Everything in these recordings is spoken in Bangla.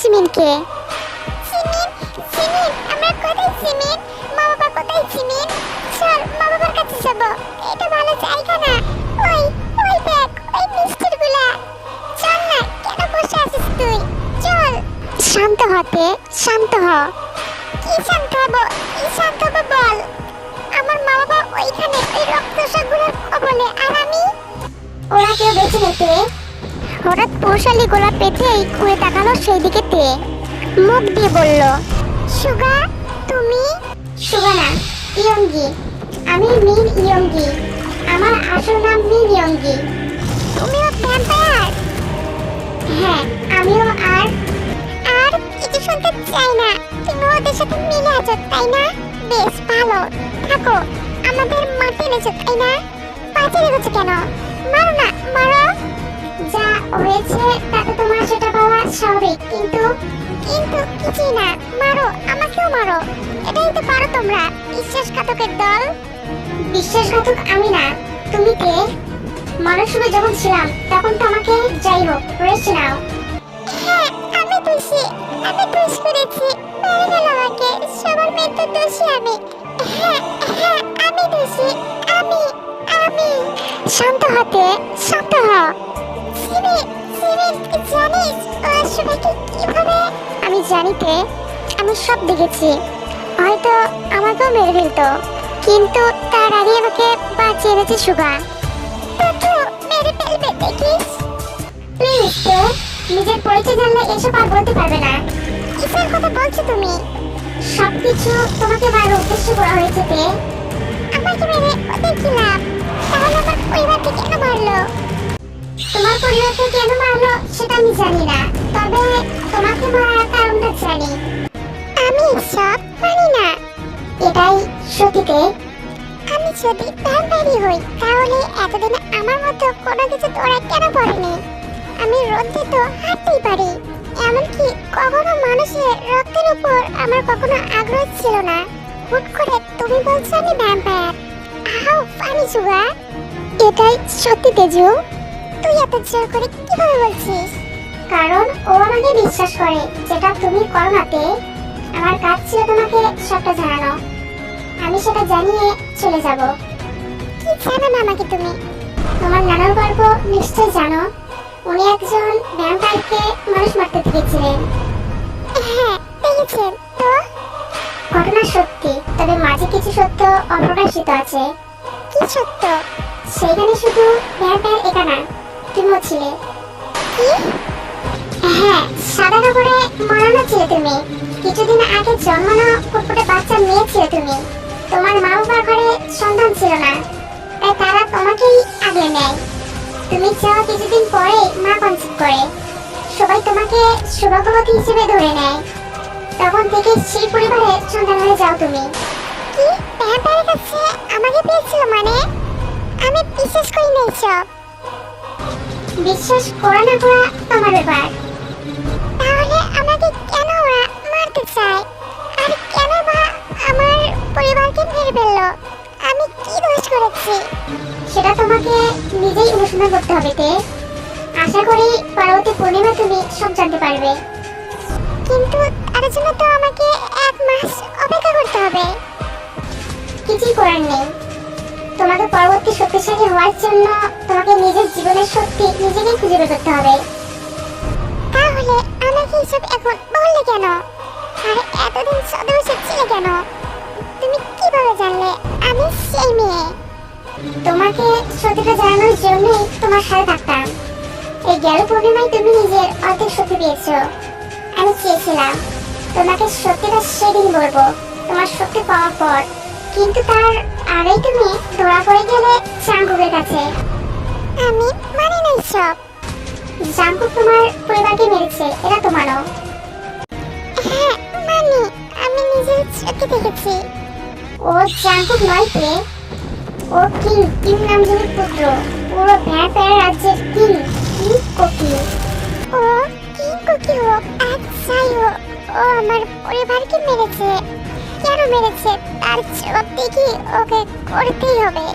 সিমিনকে সিমিন সিমিন আমরা কোথায় সিমিন মা বাবা কোথায় সিমিন চল মা বাবার কাছে যাব। এটা ভালো জায়গা না। ওই ওই দেখ ওই মিষ্টিরগুলা চল না কেন বসে আছিস তুই? চল। শান্ত হতে শান্ত হ। কি শান্ত হব? কি শান্ত হব বল? আমার মা বাবা ওইখানে ওই রক্তসাগুলোর কবলে আর আমি? ওরা কেউ বেঁচে নিতে হঠাৎ পৌশালি গোলাপ পেতেই ঘুরে তাকালো সেই দিকে তে। মুখ দিয়ে বলল, সুগা, তুমি? সুগা না, ইয়ঙ্গি। আমি মিন ইয়ঙ্গি। আমার আসল নাম মিন ইয়ঙ্গি। তুমিও ভ্যাম্পায়ার হ্যাঁ আমিও আর আর কিছু শুনতে চাই না। তুমি ওদের সাথে মিলে আছো, তাই না? বেশ, ভালো। থাকো, আমাদের মারতে এনেছো তাই না? পাঁচে রেখেছো কেন? মারো না হয়েছে, তাতে তোমার সেটা পাওয়া স্বাভাবিক কিন্তু কিন্তু কিছুই না। মারো, আমাকেও মারো। এটাই তো পারো তোমরা, বিশ্বাসঘাতকের দল। বিশ্বাসঘাতক আমি না। তুমি কে? মানুষরূপে যখন ছিলাম, তখন তো আমাকে যাই হোক রেস্ট নাও। হ্যাঁ আমি দোষী। আমি দোষ করেছি। মেরে গেল আমাকে। সবার মৃত্যুর দোষী আমি। হ্যাঁ হ্যাঁ আমি দোষী। আমি আমি। শান্ত হতে, শান্ত হ সিমি সিমি তুই ওরা সবাইকে কীভাবে? আমি জানিতে আমি সব দেখেছি। হয়তো আমাকেও মেরে ফেলতো। কিন্তু তার আগে আমাকে বাঁচিয়ে এনেছে সুগা। তো মেরে দেখিস? তো, নিজের পরিচয় এসব না। কথা বলছো তুমি? তোমাকে তে। মেরে ওদের কি লাভ? তাহলে আমার কেন মারলো? পরিবারকে কেন মারলো সেটা আমি জানি না। তবে তোমাকে মারার কারণটা জানি। আমি সব মানি না। এটাই সত্যিতে। আমি যদি ভ্যাম্পায়ারই হই, তাহলে এতদিনে আমার মতো কোনো কিছু তোরা কেন পড়েনি আমি রোদে তো হাঁটতেই পারি। এমনকি কখনো মানুষের রক্তের উপর আমার কখনো আগ্রহ ছিল না। হুট করে তুমি বলছো আমি ভ্যাম্পায়ার হাউ ফানি সুগা এটাই সত্যি তেজু তুই এত জোর করে কীভাবে বলছিস? কারণ ও আমাকে বিশ্বাস করে, যেটা তুমি করো আমার কাজ ছিল তোমাকে সবটা জানানো। আমি সেটা জানিয়ে চলে যাব। কি জানানো আমাকে তুমি? তোমার নানার গল্প নিশ্চয় জানো। উনি একজন ভ্যাম্পায়ারকে মানুষ মারতে দেখেছিলেন। হ্যাঁ দেখেছেন তো? ঘটনা সত্যি, তবে মাঝে কিছু সত্য অপ্রকাশিত আছে। কি সত্য? সেখানে শুধু ভ্যাম্পায়ার একা না তুমিও ছিলে। কি? হ্যাঁ সাদা কাপড়ে মরানো ছিলে তুমি। কিছুদিন আগে জন্মানো ফুটফুটে বাচ্চা মেয়ে ছিলে তুমি। তোমার মা বাবার ঘরে সন্তান ছিল না। তাই তারা তোমাকেই আগলে নেয়। তুমি চাও কিছুদিন পরে মা কনসিভ করে। সবাই তোমাকে সৌভাগ্যবতী হিসেবে ধরে নেয়। তখন থেকে সেই পরিবারে সন্তান হয়ে যাও তুমি। কি? ভ্যাম্পায়ারের কাছে আমাকে পেয়েছিল মানে? আমি বিশ্বাস করি না এসব বিশ্বাস করা না করা তোমার ব্যাপার তাহলে আমাকে কেন ওরা মারতে চায়? আর কেন বা আমার পরিবারকে মেরে ফেলল? আমি কি দোষ করেছি? সেটা তোমাকে নিজেই অনুসন্ধান করতে হবে, তে। আশা করি পরবর্তী পূর্ণিমা তুমি সব জানতে পারবে। কিন্তু তার জন্য তো আমাকে এক মাস অপেক্ষা করতে হবে। কিছুই করার নেই। তোমাকে পরবর্তী শক্তিশালী হওয়ার জন্য তোমাকে নিজের জীবনের শক্তি নিজেকেই খুঁজে বের করতে হবে। তাহলে আমাকে এসব এখন বললে কেন? আর এতদিন সদস্য ছিলে কেন? তুমি কীভাবে জানলে? আমি সেই মেয়ে। তোমাকে সত্যিটা জানানোর জন্যই তোমার সাথে থাকতাম। এই গেল পূর্ণিমায় তুমি নিজের অর্ধেক শক্তি পেয়েছ। আমি চেয়েছিলাম তোমাকে সত্যিটা সেদিন বলব তোমার শক্তি পাওয়ার পর। কিন্তু তার আগেই তুমি ধরা করে গেলে চাঙ্কুকের কাছে। আমি মানি না সব। জাঙ্কুক তোমার পরিবারকে মেরেছে এটা তো মানো হ্যাঁ মানি আমি নিজের চোখে দেখেছি। ও জাঙ্কুক নয় কে ও কিং কিং নামজনের পুত্র। পুরো ভ্যাম্পায়ার রাজ্যের কিং কিং কোকি ও কিং কোকি হোক আর যাই হোক ও আমার পরিবারকে মেরেছে। কেন মেরেছে? তার জবাব দেখি ওকে করতেই হবে।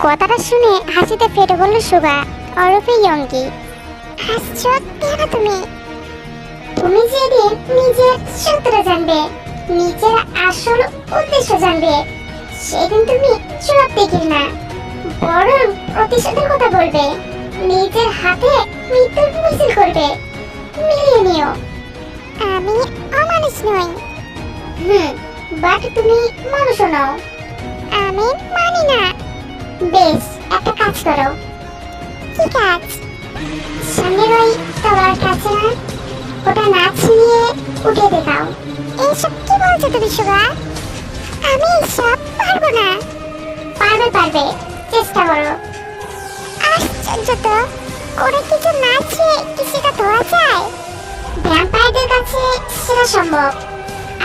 কথাটা শুনে হাসিতে ফেটে বলল সুগা অরূপে ইয়ঙ্গি। হাসছ কেন তুমি? তুমি যেদিন নিজের সত্যটা জানবে, নিজের আসল উদ্দেশ্য জানবে, সেদিন তুমি চুপ দেখি না। বরং প্রতিশোধের কথা বলবে, নিজের হাতে মৃত্যুর মিছিল করবে। মিলিয়ে নিও। আমি অমানুষ নই। হুম। বাট তুমি মানুষ নও। আমি মানি না। বেশ, একটা কাজ করো। কি কাজ? সামনের ওই তলার কাছে না, ওটা না ছিঁড়িয়ে উঠে দেখাও এইসব কি বলছো তুমি, সুগা? আমি এইসব পারব না। পারবে পারবে। চেষ্টা করো। আশ্চর্য তো, করে কিছু না ছিঁড়ে কি সেটা ধরা যায়? ভ্যাম্পায়ারদের কাছে সেটা সম্ভব।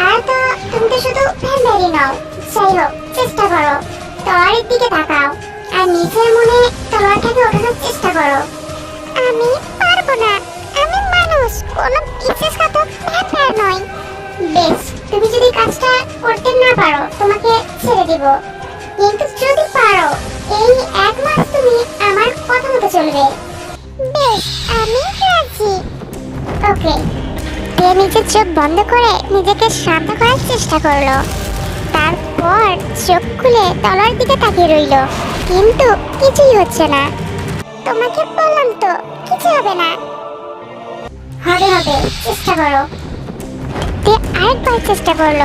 আর তো তুমি তো শুধু ভ্যাম্পায়ারই নও। যাই হোক চেষ্টা করো। তলোয়ারের দিকে তাকাও। আর নিজের মনে তলোয়ারটাকে ওঠানোর চেষ্টা করো। আমি পারব না। আমি মানুষ। কোনো বিশ্বাসঘাতক ভ্যাম্পায়ার নই বেশ, তুমি যদি কাজটা করতে না পারো, তোমাকে ছেড়ে দিব। কিন্তু যদি পারো, এই এক মাস তুমি আমার কথা মতো চলবে। বেশ আমি রাজি। ওকে। নিজের চোখ বন্ধ করে নিজেকে শান্ত করার চেষ্টা করল। তারপর চোখ খুলে তলার দিকে তাকিয়ে রইল। কিন্তু কিছুই হচ্ছে না। তোমাকে বললাম তো, কিছু হবে না। হবে হবে, চেষ্টা করো। তে আরেকবার চেষ্টা করল।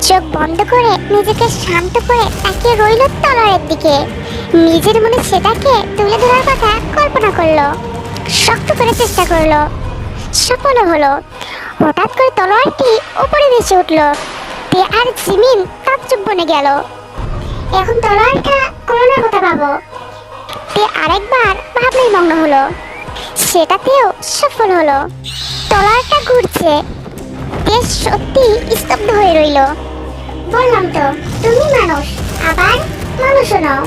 চোখ বন্ধ করে নিজেকে শান্ত করে তাকিয়ে রইল তলারের দিকে। নিজের মনে সেটাকে তুলে ধরার কথা কল্পনা করল। শক্ত করে চেষ্টা করল। সফল হলো। হঠাৎ করে তলোয়ারটি উপরে ভেসে উঠল। তে আর জিমিন তাজ্জব বনে গেল। এখন তলোয়ারটা করোনার কথা ভাবো তে আরেকবার ভাবনায় মগ্ন হলো। সেটাতেও সফল হলো। তলোয়ারটা ঘুরছে। তে সত্যি স্তব্ধ হয়ে রইল। বললাম তো, তুমি মানুষ, আবার মানুষও নও।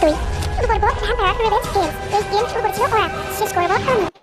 তুই শুরু করব ভ্যাম্পায়ার রেভেঞ্জ গেমস এই গেম শুরু করেছিল ওরা শেষ করব আমি